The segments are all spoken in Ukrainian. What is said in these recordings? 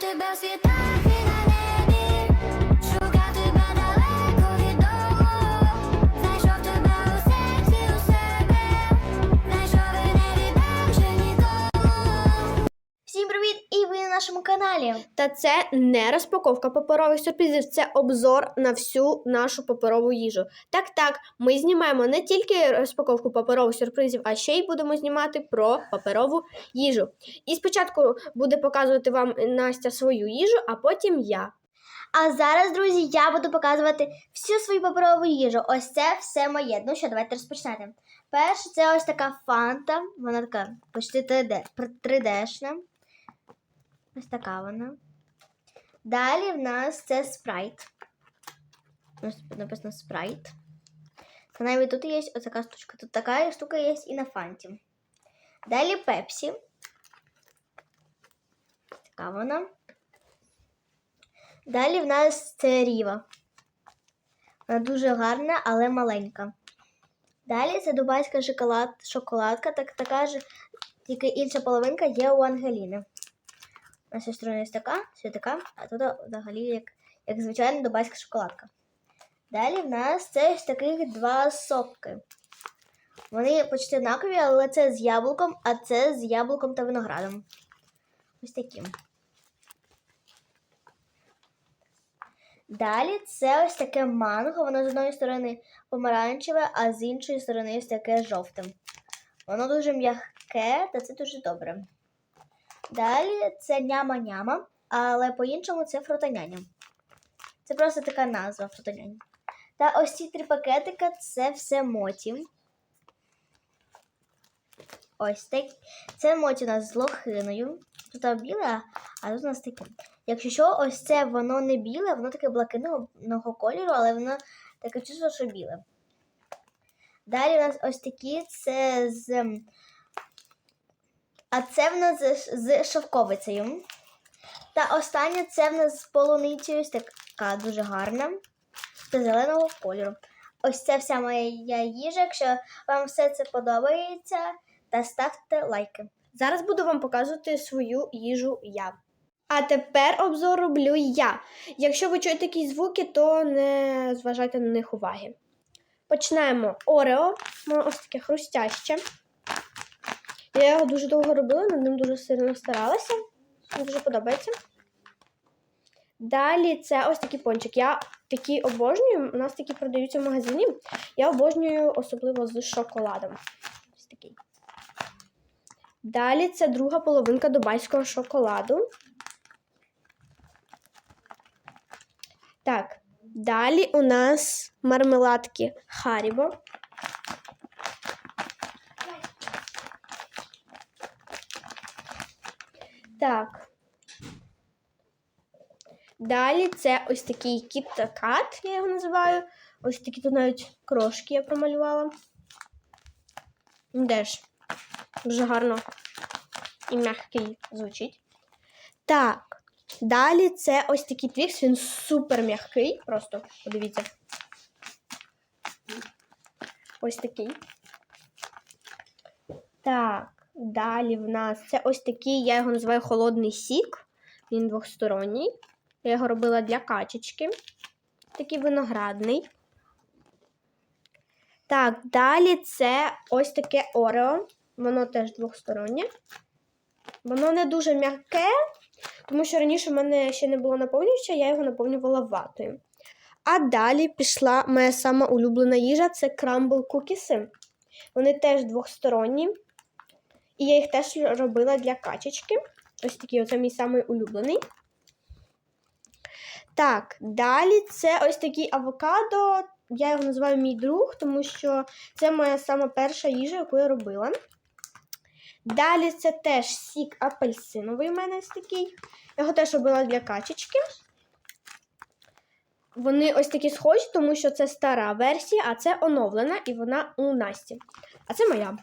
Тебе в нашому. Та це не розпаковка паперових сюрпризів, це обзор на всю нашу паперову їжу. Так, так, ми знімаємо не тільки розпаковку паперових сюрпризів, а ще й будемо знімати про паперову їжу. І спочатку буде показувати вам Настя свою їжу, а потім я. А зараз, друзі, я буду показувати всю свою паперову їжу. Ось це все моє. Ну що, давайте розпочнемо. Перше, це ось така фанта. Вона така почти 3D, 3D-шна. Ось така вона. Далі в нас це спрайт. Ось написано спрайт. Та навіть тут є ось така штучка. Тут така штука є і на фанті. Далі пепсі. Така вона. Далі в нас це ріва. Вона дуже гарна, але маленька. Далі це дубайська шоколад, шоколадка, так, така ж, тільки інша половинка є у Ангеліни. На цій стороні ось така, все така, а тут взагалі як, як звичайна дубайська шоколадка. Далі в нас це ось таких два сопки. Вони почти однакові, але це з яблуком, а це з яблуком та виноградом. Ось такі. Далі це ось таке манго. Воно з одної сторони помаранчеве, а з іншої сторони ось таке жовте. Воно дуже м'яке, та це дуже добре. Далі це няма-няма, але по-іншому це фрутоняня. Це просто така назва фрутоняня. Та ось ці три пакетика це все моті. Ось так. Це моті у нас з лохиною. Тут біле, а тут у нас таке. Якщо що, ось це воно не біле, воно таке блакитного кольору, але воно таке чувство, що біле. Далі у нас ось такі це з. А це в нас з, шовковицею. Та останнє це в нас з полуницею, така дуже гарна. Та зеленого кольору. Ось це вся моя їжа. Якщо вам все це подобається, та ставте лайки. Зараз буду вам показувати свою їжу я. А тепер обзор роблю я. Якщо ви чуєте якісь звуки, то не зважайте на них уваги. Починаємо Орео. Воно ось таке хрустяще. Я його дуже довго робила, над ним дуже сильно старалася. Мені дуже подобається. Далі це ось такий пончик. Я такі обожнюю. У нас такі продаються в магазині. Я обожнюю особливо з шоколадом. Ось такий. Далі це друга половинка дубайського шоколаду. Так, далі у нас мармеладки Харібо. Так. Далі це ось такий кіт-кат, я його називаю. Ось такі тут навіть крошки я промалювала. Де ж? Дуже гарно і м'який звучить. Так, далі це ось такий твікс, він супер м'який. Просто подивіться. Ось такий. Так, далі в нас це ось такий, я його називаю холодний сік. Він двохсторонній. Я його робила для качечки. Такий виноградний. Так, далі це ось таке Орео. Воно теж двохстороннє. Воно не дуже м'яке, тому що раніше в мене ще не було наповнювача, я його наповнювала ватою. А далі пішла моя сама улюблена їжа це крамбл кукіси. Вони теж двохсторонні. І я їх теж робила для качечки. Ось такий оце мій самий улюблений. Так, далі це ось такий авокадо. Я його називаю мій друг, тому що це моя сама перша їжа, яку я робила. Далі це теж сік апельсиновий у мене ось такий. Я його теж робила для качечки. Вони ось такі схожі, тому що це стара версія, а це оновлена, і вона у Насті. А це моя.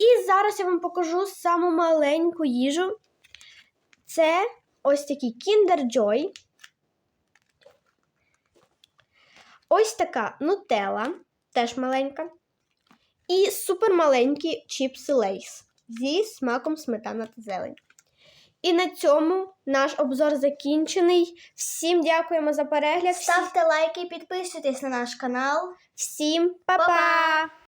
І зараз я вам покажу саму маленьку їжу. Це ось такий Kinder Joy. Ось така нутелла, теж маленька. І супермаленькі чіпси Лейс зі смаком сметана та зелень. І на цьому наш обзор закінчений. Всім дякуємо за перегляд. Ставте лайки, підписуйтесь на наш канал. Всім! Па-па!